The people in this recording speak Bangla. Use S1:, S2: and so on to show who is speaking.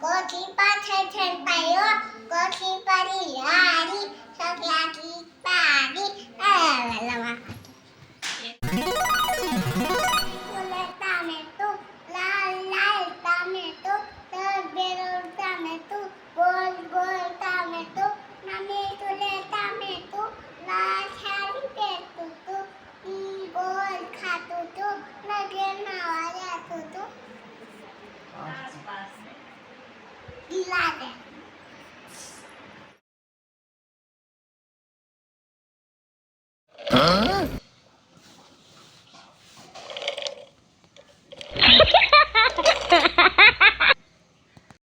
S1: 거짓말 찰찰 빠요 거짓말이 라니 석야기 빠니 라라라라 খাতো তো লাগে না আর এত তো Huh?